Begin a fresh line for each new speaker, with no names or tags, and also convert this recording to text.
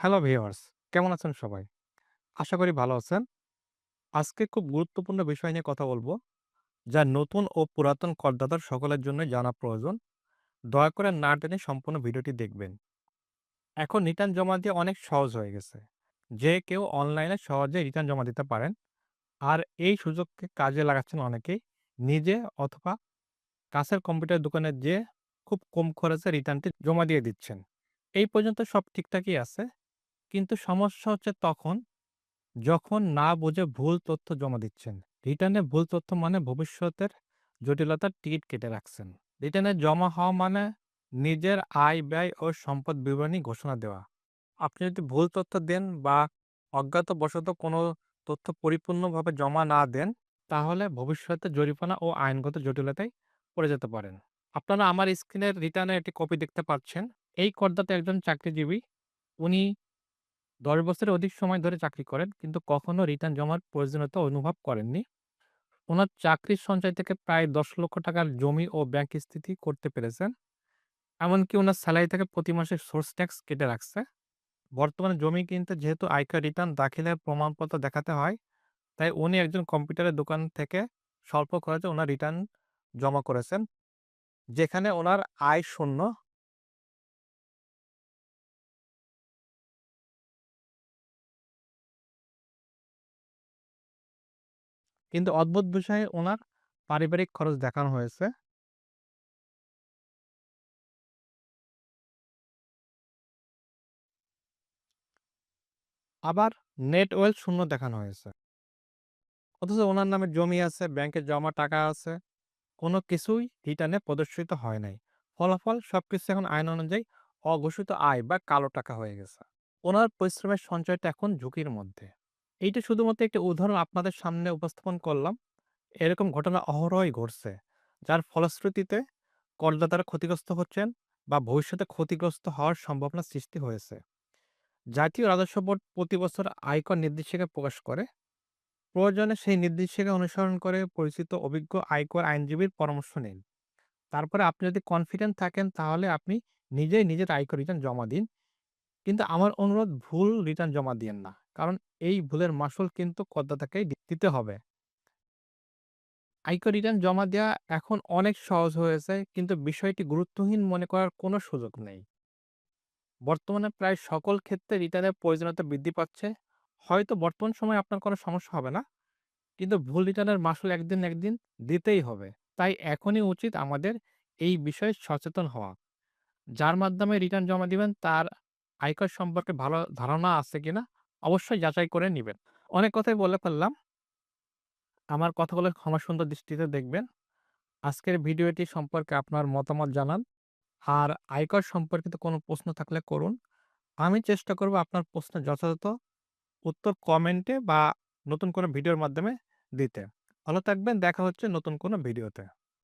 Hello viewers কেমন আছেন সবাই? আশা করি ভালো আছেন। আজকে খুব গুরুত্বপূর্ণ বিষয় নিয়ে কথা বলব, যা নতুন ও পুরাতন করদাতার সকলের জন্য জানা প্রয়োজন। দয়া করে না টেনে সম্পূর্ণ ভিডিওটি দেখবেন। এখন রিটার্ন জমা দিয়ে অনেক সহজ হয়ে গেছে। যে কেউ অনলাইনে সহজে রিটার্ন জমা দিতে পারেন। আর এই সুযোগকে কাজে লাগাচ্ছেন অনেকেই। নিজে অথবা কাছের কম্পিউটার দোকানে যেয়ে খুব কম খরচে রিটার্নটি জমা দিয়ে দিচ্ছেন। এই পর্যন্ত সব ঠিকঠাকই আছে। কিন্তু সমস্যা হচ্ছে তখন, যখন না বুঝে ভুল তথ্য জমা দিচ্ছেন। রিটার্নে ভুল তথ্য মানে ভবিষ্যতের জটিলতার টিকিট কেটে রাখছেন। রিটার্নে জমা হওয়া মানে নিজের আয়, ব্যয় ও সম্পদ বিবরণী ঘোষণা দেওয়া। আপনি যদি ভুল তথ্য দেন বা অজ্ঞাতবশত কোনো তথ্য পরিপূর্ণভাবে জমা না দেন, তাহলে ভবিষ্যতে জরিমানা ও আইনগত জটিলতায় পড়ে যেতে পারেন। আপনারা আমার স্ক্রিনের রিটার্নের একটি কপি দেখতে পাচ্ছেন। এই করদাতা একজন চাকরিজীবী। উনি ১০ বছরের অধিক সময় ধরে চাকরি করেন, কিন্তু কখনো রিটার্ন জমার প্রয়োজনীয়তা অনুভব করেননি। ওনার চাকরির সঞ্চয় থেকে প্রায় ১০ লক্ষ টাকার জমি ও ব্যাংক স্থিতি করতে পেরেছেন। এমনকি ওনার স্যালারি থেকে প্রতি মাসে সোর্স ট্যাক্স কেটে রাখছে। বর্তমানে জমি কিনতে যেহেতু আয়কর রিটার্ন দাখিলের প্রমাণপত্র দেখাতে হয়, তাই উনি একজন কম্পিউটারের দোকান থেকে স্বল্প খরচে ওনার রিটার্ন জমা করেছেন। যেখানে ওনার আয় শূন্য। কিন্তু অদ্ভুত বিষয়ে ওনার পারিবারিক খরচ দেখানো হয়েছে। আবার নেট ওয়েলথ শূন্য দেখানো হয়েছে। অথচ ওনার নামে জমি আছে, ব্যাংকে জমা টাকা আছে। কোনো কিছুই রিটার্নে প্রদর্শিত হয় নাই। ফলাফল সবকিছু এখন আইন অনুযায়ী অঘোষিত আয় বা কালো টাকা হয়ে গেছে। ওনার পরিশ্রমের সঞ্চয়টা এখন ঝুঁকির মধ্যে। এইটা শুধুমাত্র একটি উদাহরণ আপনাদের সামনে উপস্থাপন করলাম। এরকম ঘটনা অহরহই ঘটছে। যার ফলশ্রুতিতে করদাতারা ক্ষতিগ্রস্ত হচ্ছেন বা ভবিষ্যতে ক্ষতিগ্রস্ত হওয়ার সম্ভাবনা সৃষ্টি হয়েছে। জাতীয় রাজস্ব বোর্ড প্রতি বছর আয়কর নির্দেশিকা প্রকাশ করে। প্রয়োজনে সেই নির্দেশিকা অনুসরণ করে পরিচিত অভিজ্ঞ আয়কর আইনজীবীর পরামর্শ নিন। তারপরে আপনি যদি কনফিডেন্ট থাকেন, তাহলে আপনি নিজেই নিজের আয়কর রিটার্ন জমা দিন। কিন্তু আমার অনুরোধ ভুল রিটার্ন জমা দিয়েন না। কারণ এই ভুলের মাসুল কিন্তু করদাতাকেই দিতে হবে। আয়কর রিটার্ন জমা দেওয়া এখন অনেক সহজ হয়েছে, কিন্তু বিষয়টি গুরুত্বহীন মনে করার কোনো সুযোগ নেই। বর্তমানে প্রায় সকল ক্ষেত্রে রিটার্নের প্রয়োজনীয়তা বৃদ্ধি পাচ্ছে। হয়তো বর্তমান সময়ে আপনার কোনো সমস্যা হবে না। কিন্তু ভুল রিটার্নের মাসুল একদিন একদিন দিতেই হবে। তাই এখনই উচিত আমাদের এই বিষয়ে সচেতন হওয়া। যার মাধ্যমে রিটার্ন জমা দিবেন, তার আয়কর সম্পর্কে ভালো ধারণা আছে কিনা, অবশ্যই যাচাই করে নিবেন। অনেক কথাই বলে ফেললাম। আমার কথাগুলো ক্ষমা সুন্দর দৃষ্টিতে দেখবেন। আজকের ভিডিওটি সম্পর্কে আপনার মতামত জানান। আর আয়কর সম্পর্কিত কোনো প্রশ্ন থাকলে করুন। আমি চেষ্টা করব আপনার প্রশ্নের যথাযথ উত্তর কমেন্টে বা নতুন কোনো ভিডিওর মাধ্যমে দিতে। ভালো থাকবেন। দেখা হচ্ছে নতুন কোনো ভিডিওতে।